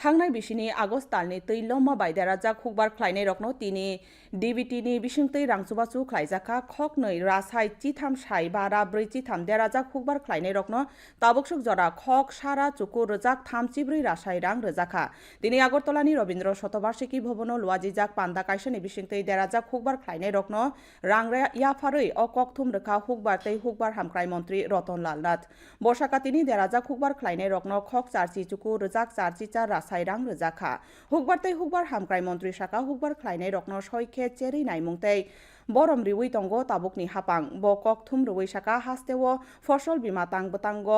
थांनाय बिसिनि आगस्ट दाननि तैलमा बायदारा जा खुकबार ख्लायनाय रकनो तिनि डिबिटिनि बिसिंतै रांसुबासु ख्लायजाखा खक नै रासाय चिथाम साय बारा ब्रै चिथाम देरा जा खुकबार ख्लायनाय रकनो ताबुकसुक जरा खक सारा चुकु रोजाक थामचिब्रै रासाय रां रोजाखा दिनै আগরতলানি রবীন্দ্র শতবার্ষিকী ভবন লুয়াজিজাক পান্দা কাইসনি বিসিংতৈ দেরাজাক হুকবার খ্লাইনাই রকন রাংরা ইয়াফারৈ অকক থুম রেখা হুকবার তৈ হুকবার হামক্রাই মন্ত্রী রতন লাল নাথ বর্ষাকাতিনি দেরাজাক হুকবার খ্লাইনাই রকন খক চারচি চুকু রোজাক চারচি চার রাসাই রাং রোজাখা হুকবার তৈ হুকবার হামক্রাই মন্ত্রী শাখা, হুকবার খ্লাইনাই রকন সৈখে চেরি নাইমুংতৈ বরম রিউই তঙ্গ তাবুকনি হাপাং। ব কক থুম রুই শাখা হাস্তেও ফসল বিমা তাং বতাঙ্গ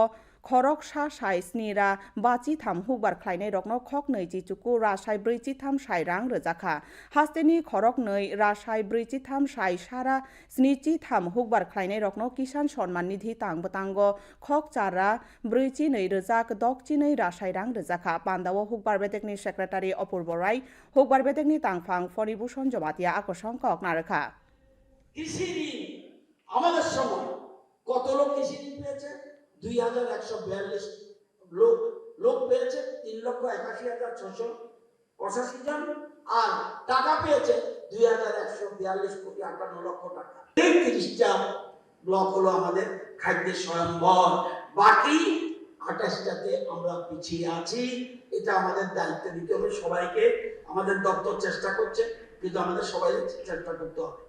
খরক সা সাই স্নিরা বাচি থাম হুকবার খ্লাইনাই রকন খক নৈচি চুকু রাসাই ব্রৈচি থাম সাই রাং রোজাখা হাস্তেনি খরক नै রাসাই ব্রৈচি থাম সাই সারা স্নিচি থাম হুকবার খ্লাইনাই রকন কিষান সম্মান নিধি তাং বতাঙ্গ খক চারা ব্রৈচি नै রোজাক দকচি नै রাসাই রাং রোজাখা পান্দাও হুকবার বেতেকনি সেক্রেটারি অপূর্ব রায় হুকবার বেতেকনি তাংফাং ফণিভূষণ জমাতিয়া আকর্ষণ কক নারেখা কৃষি ঋণ আমাদের সময় দুই হাজার একশো বিয়াল্লিশ লোক লোক পেয়েছে তিন লক্ষ একাশি হাজার ছশো পঁচাশি জন, আর টাকা পেয়েছে দুই হাজার একশো বিয়াল্লিশ কোটি আটান্ন লক্ষ টাকা। এই তিরিশটা ব্লক হলো আমাদের খাদ্যের স্বয়ম্বর। বাকি আঠাশটাতে আমরা পিছিয়ে আছি। এটা আমাদের দায়িত্ব নিতে হবে সবাইকে। আমাদের দপ্তর চেষ্টা করছে, কিন্তু আমাদের সবাই চেষ্টা করতে হবে।